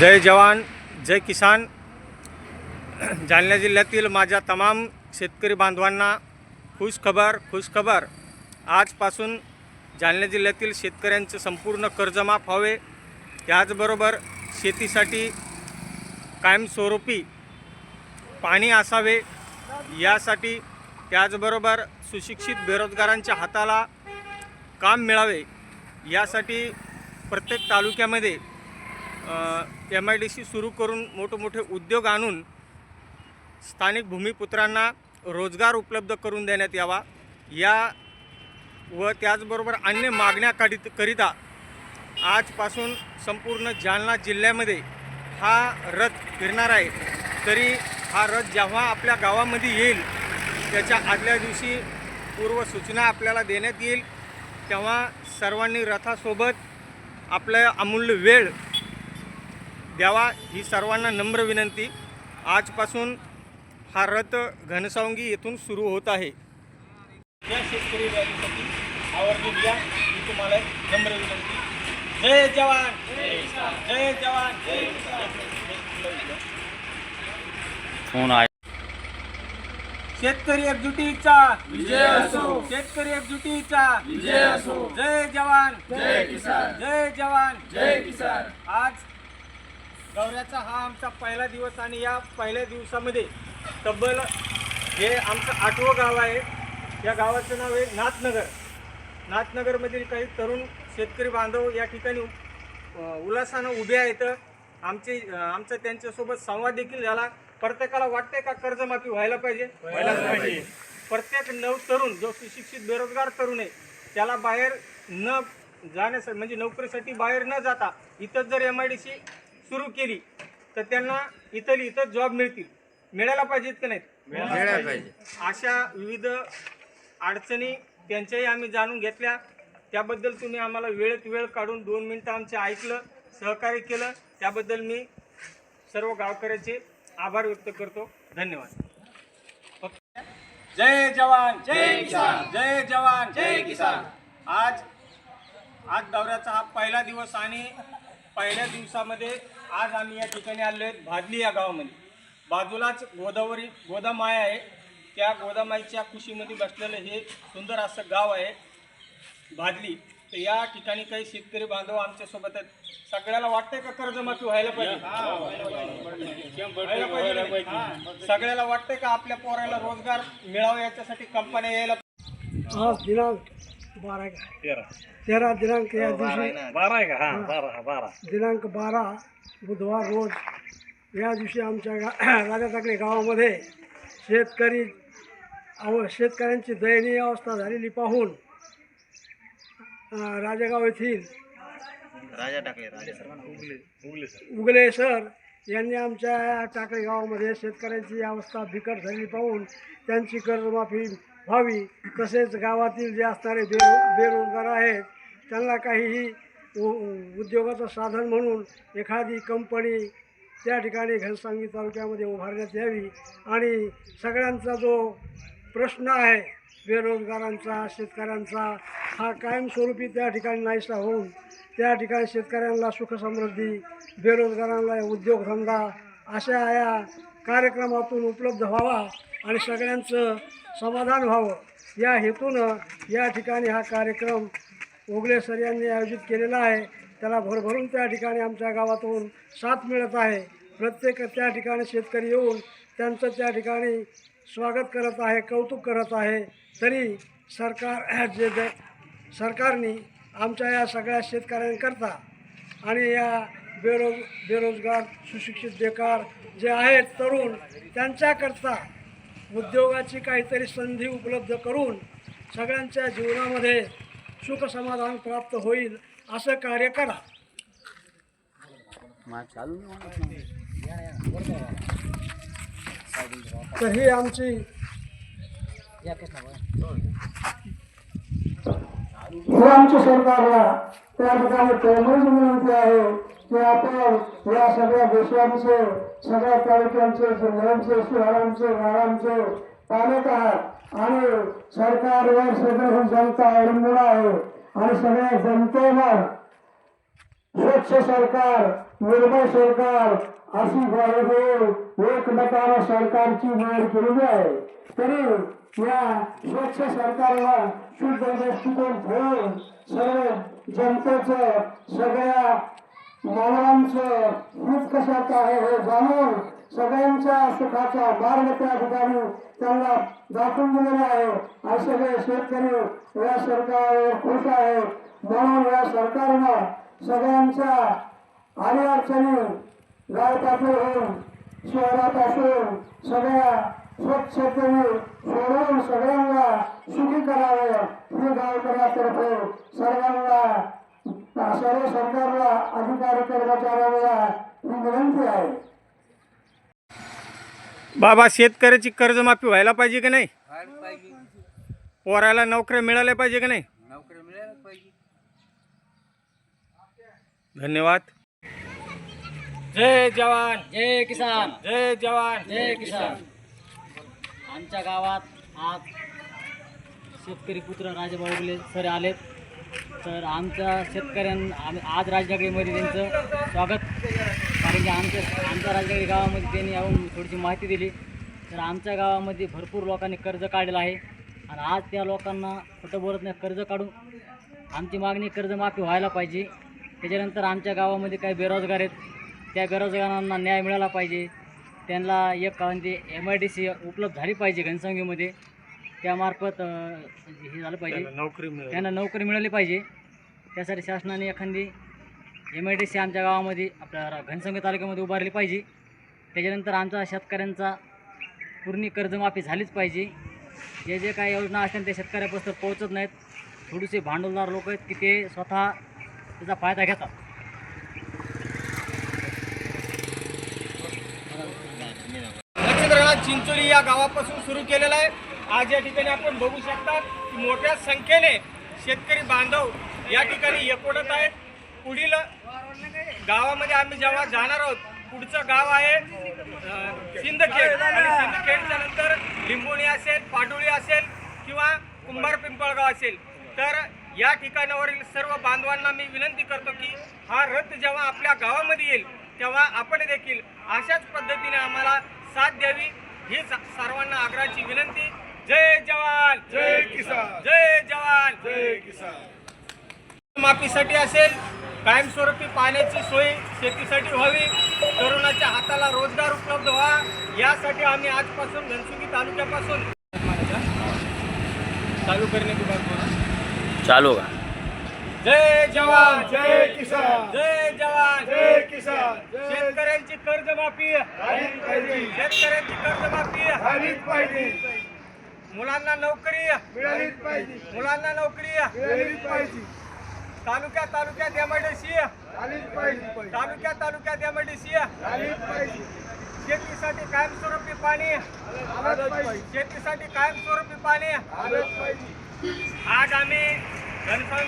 जय जवान जय किसान. जालना जिल्ह्यातील माझ्या तमाम शेतकरी बांधवांना खुश खबर खुश खबर आजपासून जालना जिल्ह्यातील शेतकऱ्यांचे संपूर्ण कर्जमाफ व्हावे. त्याचबरोबर शेतीसाठी कायमस्वरूपी पाणी असावे. यासाठी त्याचबरोबर सुशिक्षित बेरोजगारांच्या हाताला काम मिळावे. यासाठी प्रत्येक तालुक्यामध्ये एम आय डी सी सुरू करून मोठमोठे उद्योग आणून स्थानिक भूमिपुत्रांना रोजगार उपलब्ध करून देण्यात यावा. या व त्याचबरोबर अन्य मागण्या काढित करिता आजपासून संपूर्ण जालना जिल्ह्यामध्ये हा रथ फिरणार आहे. तरी हा रथ जेव्हा आपल्या गावामध्ये येईल त्याच्या आदल्या दिवशी पूर्वसूचना आपल्याला देण्यात येईल. तेव्हा सर्वांनी रथासोबत आपलं अमूल्य वेळ द्यावा ही सर्वांना नम्र विनंती. आजपासून हा रथ घनसावंगी येथून सुरू होत आहे. या शेतकरी रॅलीसाठी आवर्जून या. ही तुम्हाला नम्र विनंती. जय जवान. जय जवान. जय किसान. फोन आहे शेतकरी एकजुटीचा विजय असो. शेतकरी एकजुटीचा विजय असो. जय जवान. जय किसान. जय जवान. जय किसान. दौऱ्याचा हा आमचा पहिला दिवस आणि या पहिल्या दिवसामध्ये तब्बल हे आमचं आठवं गाव आहे. या गावाचं नाव आहे नाथनगर. नाथनगरमधील काही तरुण शेतकरी बांधव या ठिकाणी उल्हासानं उभे आहेत. आमचे आमचा त्यांच्यासोबत संवाद देखील झाला. प्रत्येकाला वाटतंय का कर्जमाफी व्हायला पाहिजे? व्हायलाच पाहिजे. प्रत्येक नव तरुण जो सुशिक्षित बेरोजगार तरुण आहे त्याला बाहेर न जाण्यासाठी म्हणजे नोकरीसाठी बाहेर न जाता इथंच जर एम आय डी सी सुरू केली तर त्यांना इथं इथं जॉब मिळतील. मिळायला पाहिजेत का नाहीत? मिळायला पाहिजे. अशा विविध अडचणी त्यांच्याही आम्ही जाणून घेतल्या. त्याबद्दल तुम्ही आम्हाला वेळेत वेळ काढून दोन मिनटं आमचे ऐकलं सहकार्य केलं. त्याबद्दल मी सर्व गावकऱ्याचे आभार व्यक्त करतो. धन्यवाद. जय जवान जय किसान. जय जवान जय किसान. आज आज दौऱ्याचा हा पहिला दिवस आणि पहिल्या दिवसामध्ये आज आम्ही या ठिकाणी आलो आहेत भादली या गावामध्ये. बाजूलाच गोदावरी गोदामाय आहे. त्या गोदामाईच्या कुशीमध्ये बसलेलं हे सुंदर असं गाव आहे भादली. तर या ठिकाणी काही शेतकरी बांधव आमच्यासोबत आहेत. सगळ्याला वाटतंय का कर्जमाफी व्हायला पाहिजे? व्हायला पाहिजे. नाही? सगळ्याला वाटतंय का आपल्या पोराला रोजगार मिळावा याच्यासाठी कंपन्या यायला दिनांक बारा का तेरा. दिनांक या दिवशी बारा आहे का? हा बारा बारा. दिनांक बारा बुधवार रोज. या दिवशी आमच्या गा राजा टाकळे गावामध्ये. शेतकरी अव शेतकऱ्यांची दयनीय अवस्था झालेली पाहून अं, राजेगाव येथील राजा टाकले राजा उगले सर यांनी आमच्या टाकळी गावामध्ये शेतकऱ्यांची अवस्था बिकट झालेली पाहून त्यांची कर्जमाफी व्हावी तसेच गावातील जे असणारे बेरो बेरोजगार आहेत त्यांना काहीही उ- उद्योगाचं साधन म्हणून एखादी कंपनी त्या ठिकाणी घनसांगी तालुक्यामध्ये उभारण्यात यावी. आणि सगळ्यांचा जो प्रश्न आहे बेरोजगारांचा शेतकऱ्यांचा हा कायमस्वरूपी त्या ठिकाणी नाहीसा होऊन त्या ठिकाणी शेतकऱ्यांना सुखसमृद्धी बेरोजगारांना उद्योगधंदा अशा या कार्यक्रमातून उपलब्ध व्हावा आणि सगळ्यांचं समाधान व्हावं. या हेतूनं या ठिकाणी हा कार्यक्रम ओगले सर यांनी आयोजित केलेला आहे. त्याला भरभरून त्या ठिकाणी आमच्या गावातून साथ मिळत आहे. प्रत्येक त्या ठिकाणी शेतकरी येऊन त्यांचं त्या ठिकाणी स्वागत करत आहे कौतुक करत आहे. तरी सरकार जे सरकारने आमच्या या सगळ्या शेतकऱ्यांकरता आणि या बेरोज बेरोजगार सुशिक्षित बेकार जे आहेत तरुण त्यांच्याकरता उद्योगाची काहीतरी संधी उपलब्ध करून सगळ्यांच्या जीवनामध्ये सुख समाधान प्राप्त होईल असं कार्य करा. तर ही आमची आमच्या सरकारला त्या ठिकाणी विनंती आहे. की आपण या सगळ्या देशांचे सगळ्या तालुक्यांचे जिल्ह्यांचे शहरांचे गावांचे पालक आहात. आणि सरकारवर सगळी जनता अवलंबून आहे. आणि सगळ्या जनतेनं स्वच्छ सरकार निर्भय सरकार अशी ग्वाही देऊन एकमतानं सरकारची निवड केलेली आहे. तरी या स्वच्छ सरकारला शुद्ध दृष्टिकोन ठेवून सर्व जनतेचं सगळ्या मानवांचं हित कशाचं आहे हे जाणून सगळ्यांच्या सुखाचा मार्ग त्या ठिकाणी त्यांना दाखवून दिलेला आहे. असे सगळे शेतकरी या सरकारवर खुश आहे म्हणून या सरकारनं सगळ्यांच्या आणि अडचणी गाव शहरापासून सगळ्या स्वच्छतेने सोडून सगळ्यांना सुखी करावं ही गावकऱ्यातर्फे सर्वांना सर्व सरकारला अधिकारी कर्मचाऱ्यांना ही विनंती आहे. बाबा शेतकऱ्याची कर्जमाफी व्हायला पाहिजे की नाही? व्हायला पाहिजे. पोराला नोकऱ्या मिळाल्या पाहिजे की नाही? नोकरी मिळायला पाहिजे. धन्यवाद. जय जवान जय किसान. जय जवान. जय किसान. आमच्या गावात आज शेतकरी पुत्र राजे बाहुबले सर आलेत. तर आमच्या शेतकऱ्यां आम्ही आज राजनगरीमध्ये त्यांचं स्वागत. कारण की आमच्या आमच्या राजनगरी गावामध्ये त्यांनी येऊन थोडीशी माहिती दिली. तर आमच्या गावामध्ये भरपूर लोकांनी कर्ज काढलेलं आहे. आणि आज त्या लोकांना खोटं बोलत नाही कर्ज काढून आमची मागणी कर्जमाफी व्हायला पाहिजे. त्याच्यानंतर आमच्या गावामध्ये काही बेरोजगार आहेत. त्या बेरोजगारांना न्याय मिळाला पाहिजे. त्यांना एक म्हणजे एम आय डी सी उपलब्ध झाली पाहिजे घनसंख्येमध्ये त्यामार्फत अं, हे झालं पाहिजे. नोकरी मिळाली. त्यांना नोकरी मिळाली पाहिजे. त्यासाठी शासनाने एखादी एम आय डी सी आमच्या गावामध्ये आपल्या रा- तालुक्यामध्ये उभारली पाहिजे. त्याच्यानंतर आमच्या शेतकऱ्यांचा पूर्ण कर्जमाफी झालीच पाहिजे. जे जे काही योजना असतील ते शेतकऱ्यापासून पोहोचत नाहीत. थोडेसे भांडवलदार लोक आहेत की ते स्वतः त्याचा फायदा घेतात. चिंचोली या गावापासून सुरू केलेला आहे. आज या ठिकाणी आपण बघू शकता की मोठ्या संख्येने शेतकरी बांधव या ठिकाणी एकवटत आहेत. पुढील गावामध्ये आम्ही जेव्हा जाणार आहोत पुढचं गाव आहे सिंदखेड. आणि सिंदखेडच्या नंतर लिंबोणी असेल पाडोळी असेल किंवा कुंभार पिंपळगाव असेल. तर या ठिकाणावरील सर्व बांधवांना मी विनंती करतो की हा रथ जेव्हा आपल्या गावामध्ये येईल तेव्हा आपण देखील अशाच पद्धतीने आम्हाला साथ द्यावी. हीच सर्वांना आग्रहाची विनंती. जय जवान! जय किसान! जय जवान! जय किसान! माफीसाठी असेल कायमस्वरूपी पाण्याची सोय शेतीसाठी व्हावी तरुणाच्या हाताला रोजगार उपलब्ध व्हा यासाठी आम्ही आजपासून घनसुकी तालुक्यापासून चालू करणे. चालू का? जय जवान! जय किसान! जय जवान! जय किसान! शेतकऱ्यांची कर्जमाफी शेतकऱ्यांची कर्जमाफी मुलांना नोकरी मुलांना नोकरी तालुक्यात तालुक्यात एमआयडीसी तालुक्यात तालुक्यात एमआयडीसी शेतीसाठी कायमस्वरूपी पाणी. शेतीसाठी कायमस्वरूपी पाणी. आज आम्ही घनसावंगी